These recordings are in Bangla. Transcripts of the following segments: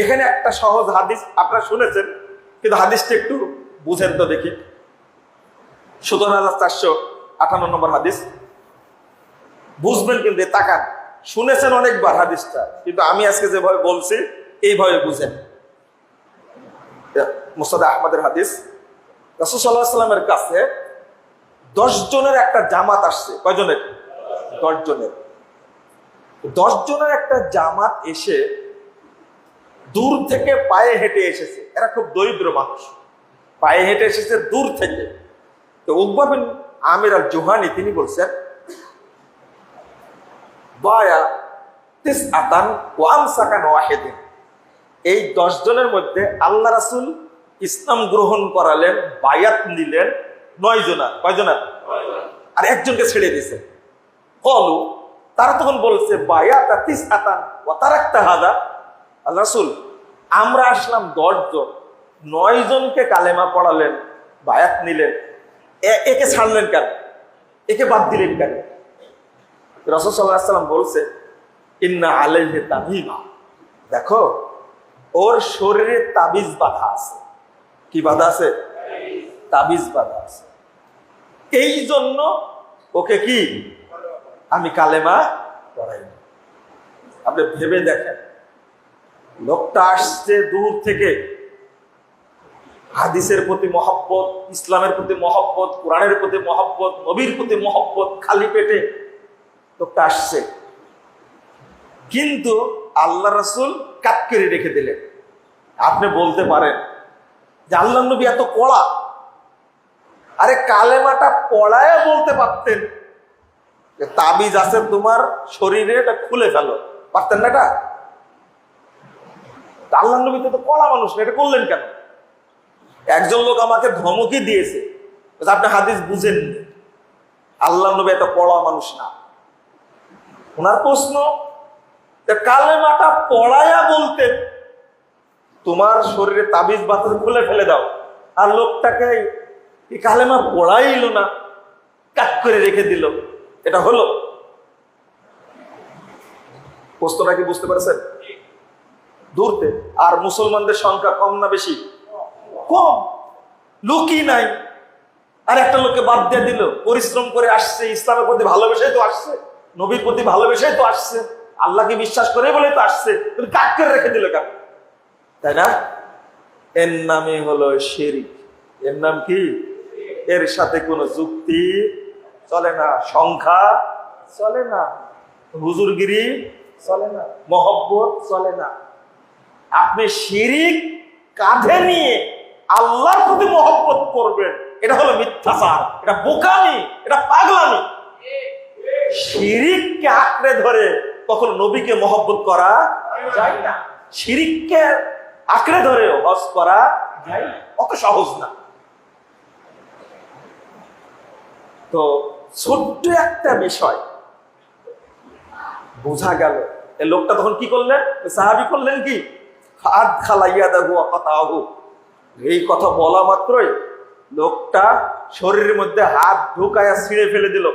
এখানে একটা সহজ হাদিস আপনারা শুনেছেন, কিন্তু হাদিসটা একটু বুঝেন তো দেখি। সতেরো হাজার চারশো আটান্ন নম্বর হাদিস। বুঝবেন কিন্তু তাকান। শুনেছেন অনেকবার হাদিসটা, কিন্তু আমি আজকে যেভাবে বলছি, এইভাবে বুঝেন। মুসাদ আহমদের হাদিস। রাসুল সাল্লাহ সাল্লামের কাছে দশ জনের একটা জামাত আসছে। কয়জনের? দশ জনের। দশ জনের একটা জামাত এসে দূর থেকে পায়ে হেঁটে এসেছে। এরা খুব দরিদ্র মানুষ। পায়ে হেঁটে এসেছে দূর থেকে। তো উকবাবিন আমির আল জোহানি তিনি বলছেন, বায়া তিস আতান ওয়াম সাকান ওয়াহেদিন। এই দশ জনের মধ্যে আল্লাহ রাসুল ইসলাম গ্রহণ করালেন, বায়াত নিলেন নয় জনার কয় জনার আর একজনকে ছেড়ে দিছে কলু, তারা তখন বলছে, বায়াত তিস আতান ও তার একটা হাদা। রাসুল, আমরা আসলাম দশ জন নয় জনকে কালেমা পড়ালেন, বায়াত নিলেন। একে ছাড়লেন কেন? একে বাদ দিলেন কেন? রসদ সাল্লাম বলছে, ইন্না আলাইহে তামিমা দেখো, ওর শরীরে তাবিজ বাধা আছে। কি বাধা আছে? তাবিজ বাধা আছে। এই জন্য ওকে কি? আমি কালেমা পড়াই আপনি ভেবে দেখেন। লোকটা আসছে দূর থেকে। হাদিসের প্রতি মহব্বত, ইসলামের প্রতি মহব্বত, কোরআনের প্রতি মহব্বত, নবীর প্রতি মহব্বত খালি পেটে লোকটা আসছে। কিন্তু আল্লাহ রসুল কাটকেরে রেখে দিলেন। আপনি বলতে পারেন যে আল্লাহ নবী এত কড়া। আরে কালেমাটা পড়ায় বলতে পারতেন। তাবিজ আছে তোমার, শরীরে এটা খুলে ফেলো। পারতেন না এটা? আল্লাহ নবী তো কলা মানুষ না, এটা করলেন কেন? একজন লোক আমাকে ধমকি দিয়েছে। আপনি হাদিস বুঝেননি আল্লাহ নবী এত পড়া মানুষ না। ওনার প্রশ্ন কালেমাটা পড়ায়া বলতেন তোমার শরীরে তাবিজ বাতিল খুলে ফেলে দাও, আর লোকটাকে এই কালেমা পড়াইল না কাট করে রেখে দিল। এটা হলো। প্রশ্নটা কি বুঝতে পারছেন? দূরতে আর মুসলমানদের সংখ্যা কম না বেশি? কম। লোকই নাই। আর একটা লোককে বাদ দিয়ে দিল, পরিশ্রম করে আসছে, ইসলামের প্রতি ভালোবেসেই তো আসছে, নবীর প্রতি ভালোবেসেই তো আসছে। আল্লাহকে বিশ্বাস করে বলে তো আসছে করে রেখে দিল কেন? তাই না? এর নামই হলো শেরিক। এর নাম কি? এর সাথে কোনো যুক্তি চলে না। সংখ্যা চলে না। হুজুরগিরি চলে না। মহব্বত চলে না। আপনি শিরিক কাঁধে নিয়ে আল্লাহর প্রতি মহব্বত করবেন। এটা হলো মিথ্যাচার। এটা বোকামি, এটা পাগলামি। শিরিককে আঁকড়ে ধরে কখনো নবীকে মহব্বত করা যায় না। শিরিককে আঁকড়ে ধরে হজ করা যায় অত সহজ না। তো ছোট্ট একটা বিষয়। বোঝা গেল। লোকটা তখন কি করলেন? সাহাবি করলেন কি? হাত খালাইয়া দেখো কথা এই কথা বলা মাত্রই লোকটা শরীরের মধ্যে হাত ঢুকায়া ছিঁড়ে ফেলে দিল।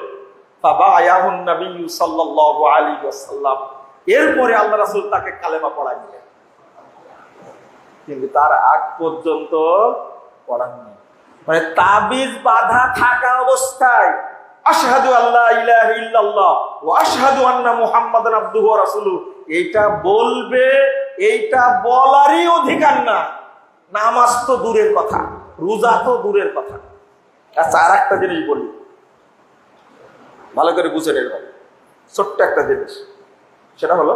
বাবা আয়াহুন নবী সাল্লাল্লাহু আলাইহি ওয়াসাল্লাম। এরপরে আল্লাহ রাসূল তাকে কালেমা পড়াই দিলেন কিন্তু তার আগ পর্যন্ত পড়াননি। মানে তাবিজ বাধা থাকা অবস্থায় আশহাদু আল্লাহ ইলাহা ইল্লাল্লাহ ওয়া আশহাদু আন্না মুহাম্মাদান আবদুহু ওয়া রাসূলুহু। বলবে এইটা বলারই অধিকার না। নামাজ তো দূরের কথা, রোজা তো দূরের কথা। আচ্ছা আর একটা জিনিস বলি। ভালো করে বুঝে নেবেন ছোট্ট একটা জিনিস, সেটা হলো